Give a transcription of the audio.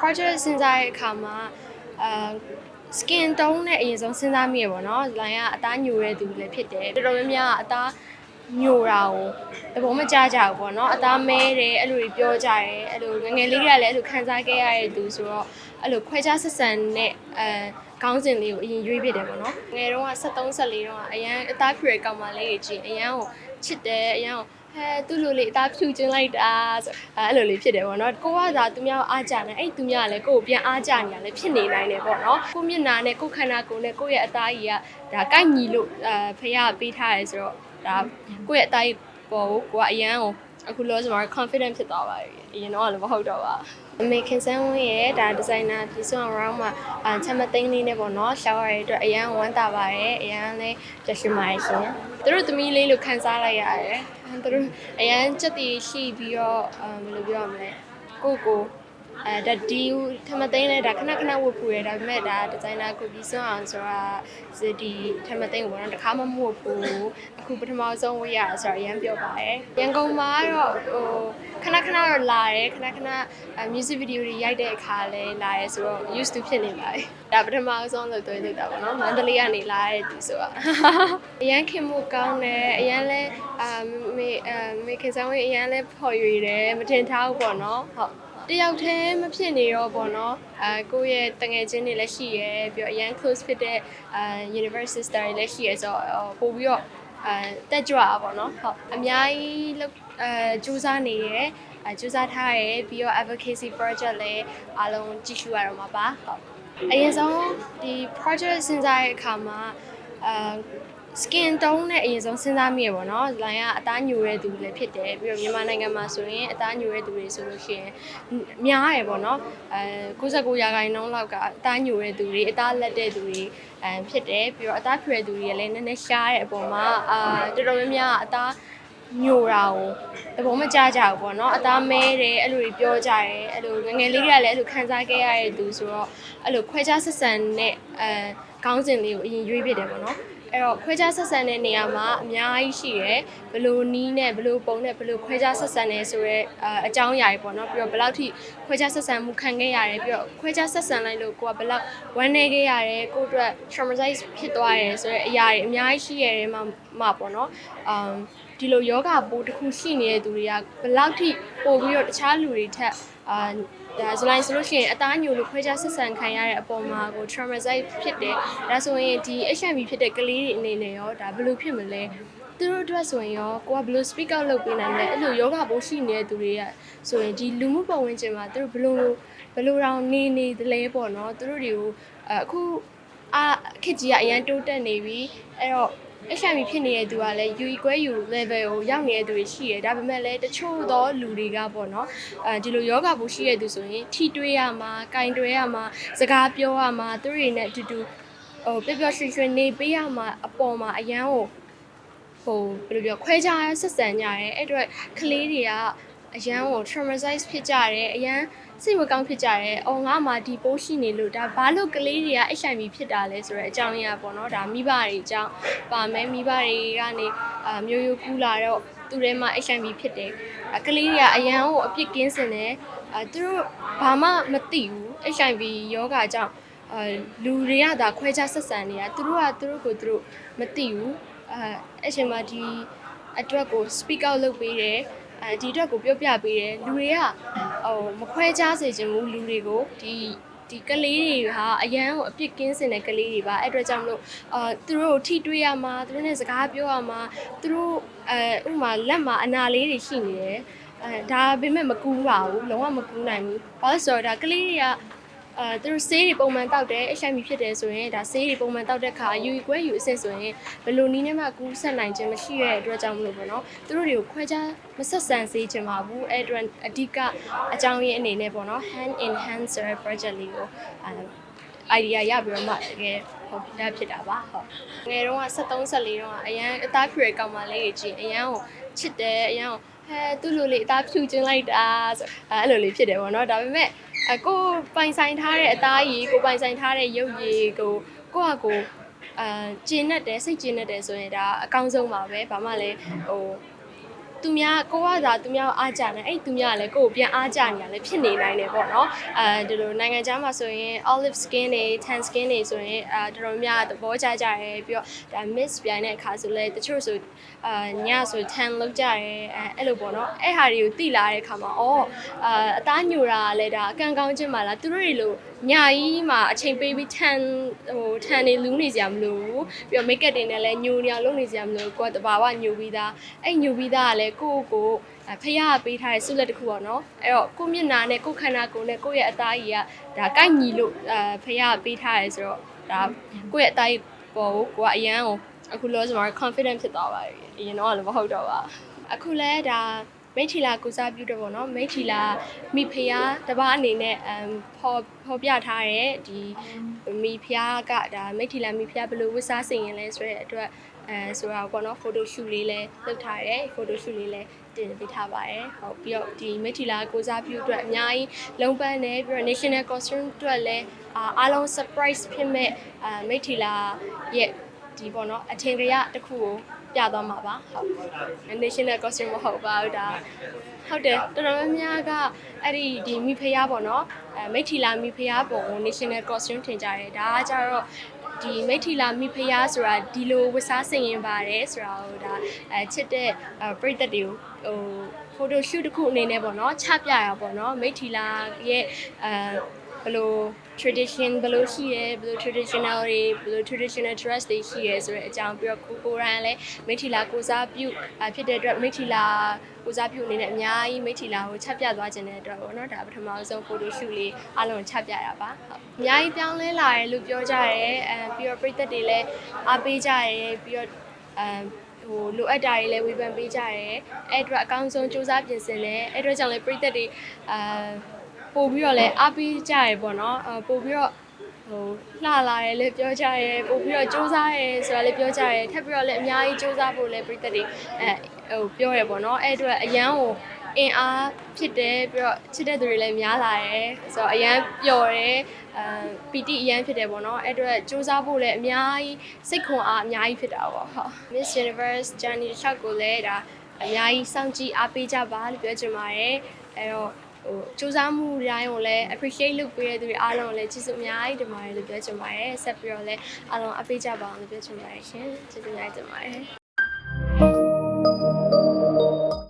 project စဉ်းစားတဲ့အခါမှာအာ skin tone နဲ့အရင်ဆုံးစဉ်းစားမိရပေါ့နော်။ line ကအသားညိုတဲ့သူလည်းဖြစ်တယ်။တော်တော်များများကအသားညိုတာကိုတဘောမကြကြဘူးပေါ့နော်။အသားမဲတယ်အဲ့လိုတွေပြောကြတယ်။အဲ့လိုငယ်ငယ်လေးကလည်းအဲ့လိုခံစားခဲ့ရတဲ့သူဆိုတော့အဲ့လိုခွဲခြားဆက်ဆံနဲ့အဲခေါင်းစဉ်လေးကိုအရင်ရွေးပြတယ်ပေါ့နော်။ငယ်တုန်းက73 74တုန်းကအရန်အသားဖြူတဲ့ကောင်မလေးကြီးကြည့်အရန်ကိုချစ်တယ်အရန်ကို ဟဲသူ့လိုလေးအသားဖြူချင်းလိုက်တာဆိုအဲ့လိုလေးဖြစ်တယ်ပေါ့နော်ကိုကသာသူများအားကြတယ်အဲ့သူများကလည်းကိုကိုပြန်အားကြနေရလဲဖြစ်နေနိုင်တယ်ပေါ့နော်ကိုမျက်နာနဲ့ကိုခန္ဓာကိုယ်နဲ့ကိုရဲ့အသားကြီးကဒါကိုက်ညီလို့အဲဖះပေးထားရဲဆိုတော့ဒါကိုရဲ့အသားကြီးပေါ်ကိုကိုကအရန်ကို အခုလောဆိုတော့ confident ဖြစ်သွားပါပြီအရင်တော့လည်းမဟုတ်တော့ပါအမေခင်ဆန်းဝင်းရဲ့ဒါဒီဇိုင်နာပြည်စွန် around မှာအချမ်းမသိန်းလေးနဲ့ပေါ့နော်ရှောက်ရတဲ့အတွက်အရန်ဝမ်းသာပါတယ်အရန်လည်းကြွရှင်ပါတယ်ရှင်သူတို့သမီးလေးလို့ခံစားလိုက်ရတယ်သူတို့အရန်စက်တီရှိပြီးတော့အဘယ်လိုပြောရမလဲကိုကို အဲဒါဒီထမသိန်းလဲဒါခဏခဏဝတ်ဖူးရဒါပေမဲ့ဒါဒီဇိုင်နာကိုပြီးစွန်အောင်ဆိုတာစဒီထမသိန်းကိုတော့တခါမှမဝတ်ဘူးအခုပထမဆုံးဝတ်ရဆိုတော့အရန်ပြောပါတယ်ရန်ကုန်မှာတော့ဟိုခဏခဏတော့လာတယ်ခဏခဏ music video တွေရိုက်တဲ့အခါလဲလာရဲဆိုတော့ used to ဖြစ်နေပါတယ်ဒါပထမဆုံးလို့တွေ့လိုက်တာပေါ့နော်မန္တလေးကနေလာတဲ့သူဆိုတာအရန်ခင်မှုကောင်းတယ်အရန်လဲအာမေအမေခင်ဆောင်ဝင်အရန်လဲဖော်ရွေတယ်မတင်ထားဘူးပေါ့နော်ဟုတ် တယောက်တည်းမဖြစ်နေတော့ပေါ့နော်အဲကိုယ့်ရဲ့တငယ်ချင်းတွေလည်းရှိရယ်ပြီးတော့အရန် close ဖြစ်တဲ့အာ universe sister တွေလည်းရှိရယ်ဆိုတော့ပို့ပြီးတော့အဲတက်ကြွတာပေါ့နော်ဟုတ်အများကြီးလောက်အဲစူးစမ်းနေရယ်အဲစူးစမ်းထားရယ်ပြီးတော့ advocacy project လည်းအားလုံးကြည့်ရှုရတော့မှာပါဟုတ်အရင်ဆုံးဒီ project စဉ်းစားတဲ့အခါမှာအာ skin tone နဲ့အရင်ဆုံးစဉ်းစားမိရပေါ့နော်။ line ကအသားညိုတဲ့သူလည်းဖြစ်တယ်ပြီးတော့မြန်မာနိုင်ငံမှာဆိုရင်အသားညိုတဲ့သူတွေဆိုလို့ရှိရင်များရယ်ပေါ့နော်။အဲ69ရာခိုင်နှုန်းလောက်ကအသားညိုတဲ့သူတွေအသားလက်တဲ့သူတွေအဲဖြစ်တယ်ပြီးတော့အသားဖြူတဲ့သူတွေလည်းနည်းနည်းရှားတဲ့အပေါ်မှာအာတော်တော်များများကအသားညိုတာကိုတဘောမကြကြဘူးပေါ့နော်အသားမဲတယ်အဲ့လိုတွေပြောကြတယ်အဲ့လိုငယ်ငယ်လေးကလည်းအဲ့လိုခံစားခဲ့ရတဲ့သူဆိုတော့အဲ့လိုခွဲခြားဆက်ဆံနဲ့အဲခေါင်းစဉ်လေးကိုအရင်ရွေးပြတယ်ပေါ့နော် အဲ့တော့ခွဲခြားဆက်ဆံတဲ့နေရာမှာအများကြီးရှိရယ်ဘယ်လိုနီးနဲ့ဘယ်လိုပုံနဲ့ဘယ်လိုခွဲခြားဆက်ဆံနေဆိုရဲအအကြောင်းအရာတွေပေါ့နော်ပြီးတော့ဘယ်လောက်ထိခွဲခြားဆက်ဆံမှုခံခဲ့ရတယ်ပြီးတော့ခွဲခြားဆက်ဆံလိုက်လို့ကိုကဘယ်လောက်ဝမ်းနေခဲ့ရတယ်ကိုအတွက် traumatize ဖြစ်သွားတယ်ဆိုရဲအရာတွေအများကြီးရှိရတယ်မှာမှာပေါ့နော်အမ်ဒီလိုယောဂပိုးတစ်ခုရှိနေတဲ့သူတွေကဘယ်လောက်ထိပို့ပြီးတော့တခြားလူတွေထက်အာ ဒါဆိုလိုက်ဆိုလို့ရှိရင်အသားညိုလို့ခွဲခြားဆက်ဆံခံရတဲ့အပေါ်မှာကို traumatize ဖြစ်တယ်ဒါဆိုရင်ဒီ HIV ဖြစ်တဲ့ကလေးတွေအနေနဲ့ရောဒါဘယ်လိုဖြစ်မလဲသူတို့အတွက်ဆိုရင်ရောကိုကဘယ်လို speak out လုပ်ပေးနိုင်လဲအဲ့လိုယောဂပိုးရှိနေတဲ့သူတွေကဆိုရင်ဒီလူမှုပတ်ဝန်းကျင်မှာသူတို့ဘယ်လိုဘယ်လိုတောင်နေနေသလဲပေါ့နော်သူတို့တွေကိုအခုအာခစ်ကြီးကအရန်တိုးတက်နေပြီအဲ့တော့ HIV ဖြစ်နေတဲ့သူကလည်း UE ကွဲ U level ကိုရောက်နေတဲ့သူတွေရှိတယ်ဒါပေမဲ့လည်းတချို့သောလူတွေကပေါ့နော်အဲဒီလိုယောဂဘူးရှိတဲ့သူဆိုရင်ထိတွေးရမှာ၊ကင်တွေးရမှာစကားပြောရမှာသူတွေနဲ့အတူတူဟိုပျော်ပျော်ရွှင်ရွှင်နေပေးရမှာအပေါ်မှာအရန်ကိုဟိုဘယ်လိုပြောခွဲခြားဆက်ဆံကြရဲအဲ့အတော့ကလေးတွေကအရန်ကို traumatize ဖြစ်ကြတယ်အရန် စိတ်မကောင်းဖြစ်ကြတယ်။အော်ငါမှဒီပိုးရှိနေလို့ဒါဘာလို့ကလေးတွေက HIV ဖြစ်တာလဲဆိုတဲ့အကြောင်းအရာပေါ့နော်။ဒါမိဘတွေအကြောင်းပါမယ်မိဘတွေကနေအာမျိုးရိုးကူးလာတော့သူတွေမှာ HIV ဖြစ်တယ်။အကလေးတွေကအရန်ကိုအပြစ်ကင်းစင်တယ်။အဲသူတို့ဘာမှမသိဘူး HIV ယောဂကြောင့်အဲလူတွေကဒါခွဲခြားဆက်ဆံနေတာသူတို့ကသူတို့ကိုသူတို့မသိဘူးအဲအချိန်မှာဒီအတွက်ကို speak out လုပ်ပေးတယ်အဲဒီအတွက်ကိုပြောပြပေးတယ်လူတွေက ဟိုမခွဲခြားစေချင်ဘူးလူတွေကိုဒီဒီကလေးတွေဟာအရန်ကိုအပြစ်ကင်းစင်တဲ့ကလေးတွေပါအဲ့အတွက်ကြောင့်မလို့အာသူတို့ထိတွေ့ရမှာသူတို့နဲ့စကားပြောရမှာသူတို့အဲဥမာလက်မှာအနာလေးတွေရှိနေတယ်အဲဒါပေမဲ့မကူးပါဘူးလုံးဝမကူးနိုင်ဘူးဘာလို့ဆိုတော့ဒါကလေးတွေက အဲသူတို့ဆေးတွေပုံမှန်တောက်တယ် HIV ဖြစ်တယ်ဆိုရင်ဒါဆေးတွေပုံမှန်တောက်တဲ့ခါယူကွဲယူအဆင့်ဆိုရင်ဘယ်လိုနည်းနဲ့မှကူးဆက်နိုင်ခြင်းမရှိတဲ့အတွက်ကြောင့်မလို့ပေါ့နော်သူတို့တွေကိုခွဲခြားမဆက်ဆံစေချင်ပါဘူးအဲ့အတွက်အဓိကအကြောင်းရင်းအနေနဲ့ပေါ့နော် hand in hand ဆိုတဲ့ project လေးကိုအဲ idea ရပြီးတော့မှတကယ်ဟုတ်လက်ဖြစ်တာပါဟုတ်ငယ်တုန်းက73 74တုန်းကအရန်အသားဖြူတဲ့ကောင်မလေးကြီးကြည့်အရန်ကိုချစ်တယ်အရန်ကိုဟဲသူ့လိုလေးအသားဖြူချင်းလိုက်တာဆိုအဲ့လိုလေးဖြစ်တယ်ပေါ့နော်ဒါပေမဲ့ အကိုပိုင်ဆိုင်ထားတဲ့အသားရည်ကိုပိုင်ဆိုင်ထားတဲ့ရုပ်ရည်ကိုကိုယ့်ဟာကိုအာကျင်းနဲ့တယ်စိတ်ကျင်းနဲ့တယ်ဆိုရင်ဒါအကောင်းဆုံးပါပဲဘာမှလည်းဟို သူများကိုကသာသူများကိုအားကြတယ်အဲ့ဒီသူများကလည်းကိုယ့်ကိုပြန်အားကြနေရလဲဖြစ်နေနိုင်တယ်ပေါ့နော်အဲဒီလိုနိုင်ငံခြားမှာဆိုရင် olive skin တွေ tan skin တွေဆိုရင်အဲတော်တော်များများသဘောကျကြတယ်ပြီးတော့ဒါ miss ပြိုင်တဲ့အခါဆိုလဲတချို့ဆိုအာညဆို tan လောက်ကြတယ်အဲအဲ့လိုပေါ့နော်အဲ့ဟာတွေကိုသိလာတဲ့အခါမှာအော်အာအသားညိုတာကလည်းဒါအကန့်ကောင်းခြင်းပါလားသူတို့တွေလို ညာကြီးမှာအချိန်ပေးပြီး tan ဟို tan တွေလူးနေကြမလို့ပြီးတော့ make up တွေနဲ့လည်းညိုနေအောင်လုပ်နေကြမလို့ကိုကတဘာဝညိုပြီးသားအဲ့ညိုပြီးသားကလည်းကိုယ့်ကိုယ်အဲဖះပေးထားတဲ့ဆုလက်တစ်ခုပေါ့နော်အဲ့တော့ကိုယ့်မျက်နှာနဲ့ကိုယ့်ခန္ဓာကိုယ်နဲ့ကိုယ့်ရဲ့အသားကြီးကဒါကိုက်ညီလို့အဲဖះပေးထားရဲဆိုတော့ဒါကိုယ့်ရဲ့အသားကြီးပေါ်ကိုကိုကအရန်ကိုအခုလောဆယ်မှာ confident ဖြစ်သွားပါပြီအရင်တော့လည်းမဟုတ်တော့ပါအခုလဲဒါ မိထီလာကိုစားပြုတော့ဗောနော်မိထီလာမိဖုရားတပားအနေနဲ့အမ်ဖော်ဖော်ပြထားတဲ့ဒီမိဖုရားကဒါမိထီလာမိဖုရားဘယ်လိုဝတ်စားစင်ရင်လဲဆိုတဲ့အတွက်အဲဆိုတာပေါ့နော် photo shoot လေးလည်းလုပ်ထားတယ် photo shoot လေးလည်းတင်ပေးထားပါတယ်ဟုတ်ပြီးတော့ဒီမိထီလာကိုစားပြုအတွက်အများကြီးလုံးပန်းနေပြီးတော့ national costume အတွက်လည်းအာအားလုံး surprise ဖြစ်မဲ့အာမိထီလာရဲ့ဒီပေါ့နော်အထင်ကရတစ်ခုကို ပြသွားမှာပါဟုတ် national costume မဟုတ်ပါဘူးဒါဟုတ်တယ်တော်တော်များများကအဲ့ဒီဒီမိဖုရားပေါ့နော်အဲမိထီလာမိဖုရားပုံကို national costume ထင်ကြတယ်ဒါကကြတော့ဒီမိထီလာမိဖုရားဆိုတာဒီလိုဝတ်စားဆင်ရင်ပါတယ်ဆိုတာကိုဒါအဲချစ်တဲ့အဲပရိသတ်တွေကိုဟို photo shoot တစ်ခုအနေနဲ့ပေါ့နော်ချပြရပေါ့နော်မိထီလာရဲ့အဲ ဘယ်လို tradition ဘယ်လိုရှိရဲဘယ်လို traditional တွေဘယ်လို traditional dress တွေရှိရဲဆိုတဲ့အကြောင်းပြီးတော့ကိုကိုရန်လည်းမိထီလာကိုစားပြုအဖြစ်တဲ့အတွက်မိထီလာကိုစားပြုအနေနဲ့အများကြီးမိထီလာကိုချက်ပြသွားခြင်းတဲ့အတွက်ပေါ့နော်ဒါပထမဆုံး photo shoot လေးအားလုံးချက်ပြရပါဟုတ်အများကြီးပြောင်းလဲလာတယ်လို့ပြောကြတယ်အဲပြီးတော့ပြည်သက်တွေလည်းအားပေးကြတယ်ပြီးတော့အဲဟိုလိုအပ်တာတွေလည်းဝေဖန်ပေးကြတယ်အဲ့အတွက်အကောင်းဆုံးစူးစမ်းပြင်ဆင်တယ်အဲ့အတွက်ကြောင့်လည်းပြည်သက်တွေအာ ပို့ပြီးတော့လည်းအားပေးကြရပေါ့နော်အပို့ပြီးတော့ဟိုလှလာတယ်လည်းပြောကြရဲပို့ပြီးတော့စူးစမ်းရဲဆိုတာလည်းပြောကြရဲထပ်ပြီးတော့လည်းအများကြီးစူးစမ်းဖို့လည်းပြည်သက်တွေအဲဟိုပြောရပေါ့နော်အဲ့အတွက်အရန်ကိုအင်အားဖြစ်တယ်ပြီးတော့ချစ်တဲ့သူတွေလည်းများလာတယ်ဆိုတော့အရန်ပျော်တယ်အဲပီတိအရန်ဖြစ်တယ်ပေါ့နော်အဲ့အတွက်စူးစမ်းဖို့လည်းအများကြီးစိတ်ခွန်အားအများကြီးဖြစ်တာပေါ့ဟုတ် Miss Universe Journey တစ်လျှောက်ကိုလည်းဒါအများကြီးစောင့်ကြည့်အားပေးကြပါလို့ပြောချင်ပါတယ်အဲ့တော့ ဟိုစူးစမ်းမှုတိုင်းကိုလည်း appreciate လုပ်ပေးတဲ့သူတွေအားလုံးကိုလည်းကျေးဇူးအများကြီးတင်ပါတယ်လို့ပြောချင်ပါတယ်ဆက်ပြီးတော့လည်းအားလုံးအားပေးကြပါအောင်လို့ပြောချင်ပါတယ်ရှင်ကျေးဇူးများတင်ပါတယ်